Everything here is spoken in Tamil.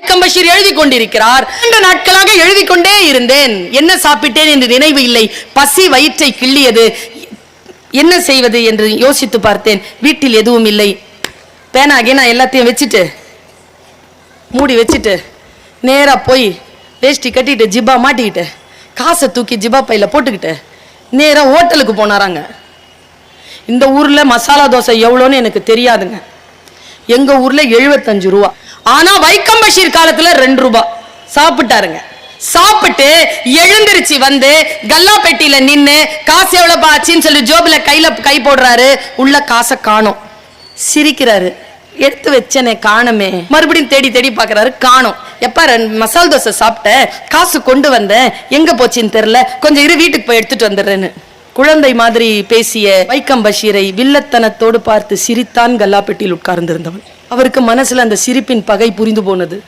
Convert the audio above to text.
பஷீர் எழுதி கொண்டிருக்கிறார் இரண்டு நாட்களாக எழுதி கொண்டே இருந்தேன். என்ன சாப்பிட்டேன் என்று நினைவு இல்லை. பசி வயிற்றை கிள்ளியது. என்ன செய்வது என்று யோசித்து பார்த்தேன். வீட்டில் எதுவும் இல்லை. பேனாகி நான் எல்லாத்தையும் வச்சுட்டு மூடி வச்சுட்டு நேரா போய் வேஷ்டி கட்டிட்டு ஜிப்பா மாட்டிக்கிட்டு காசை தூக்கி ஜிப்பா பையில போட்டுக்கிட்டு நேரா ஹோட்டலுக்கு போனாராங்க. இந்த ஊர்ல மசாலா தோசை எவ்வளோன்னு எனக்கு தெரியாதுங்க. எங்க ஊர்ல எழுபத்தஞ்சு ரூபா. ஆனா வைக்கம் பஷீர் காலத்துல ரெண்டு ரூபாய் சாப்பிட்டாருங்க. சாப்பிட்டு எழுந்திருச்சு வந்து கல்லா பெட்டியில நின்னு காசு எவ்வளவு ஆச்சுன்னு சொல்லி ஜோபில கையில கை போடுறாரு. உள்ள காசை காணோம். சிரிக்கிறாரு. எடுத்து வச்சனே காணமே. மறுபடியும் தேடி தேடி பாக்குறாரு காணோம். எப்ப மசால் தோசை சாப்பிட்டேன் காசு கொண்டு வந்தேன். எங்க போச்சுன்னு தெரியல. கொஞ்சம் இரு வீட்டுக்கு போய் எடுத்துட்டு வந்துடுறேன்னு. குழந்தை மாதிரி பேசிய வைக்கம் பஷீரை வில்லத்தனத்தோடு பார்த்து சிரித்தான் கல்லாப்பெட்டியில் உட்கார்ந்திருந்தவன். அவருக்கு மனசில் அந்த சிரிப்பின் பகை புரிந்து போனது.